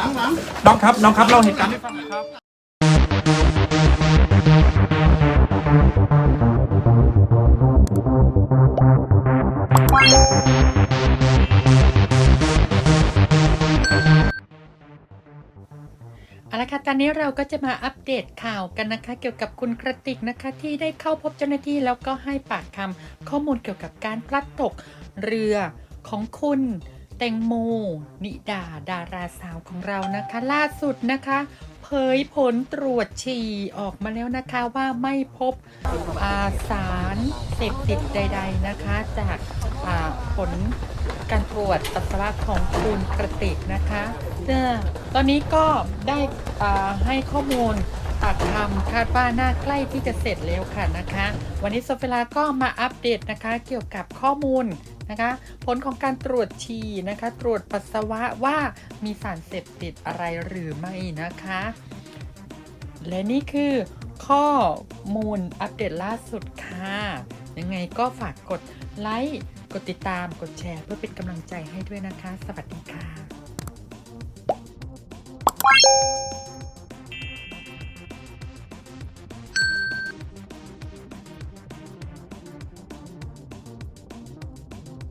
หลังหลังน้องครับน้องครับเราเหตุการณ์ให้ฟังหน่อยครับเอาละค่ะตอนนี้เราก็จะมาอัปเดตข่าวกันนะคะ เกี่ยวกับคุณกระติกนะคะ ที่ได้เข้าพบเจ้าหน้าที่แล้วก็ให้ปากคำข้อมูลเกี่ยวกับการพลัดตกเรือของคุณ แตงโม นิดาดาราสาวของเรานะคะ ล่าสุดนะคะ เผยผลตรวจฉี่ออกมาแล้วนะคะว่าไม่พบาสารเสพติดใด ๆนะคะ จากาผลการตรวจปัสสาวะของคุณกระติกนะคะเออตอนนี้ก็ได้ให้ข้อมูลปากคำคาดว่าน่าใกล้ที่จะเสร็จแล้วค่ะนะคะ วันนี้โซเฟลาก็มาอัปเดตนะคะ เกี่ยวกับข้อมูล นะคะ ผลของการตรวจฉี่นะคะ ตรวจปัสสาวะว่ามีสารเสพติดอะไรหรือไม่นะคะ และนี่คือข้อมูลอัปเดตล่าสุดค่ะ ยังไงก็ฝากกดไลค์ กดติดตาม กดแชร์เพื่อเป็นกำลังใจให้ด้วยนะคะ สวัสดีค่ะ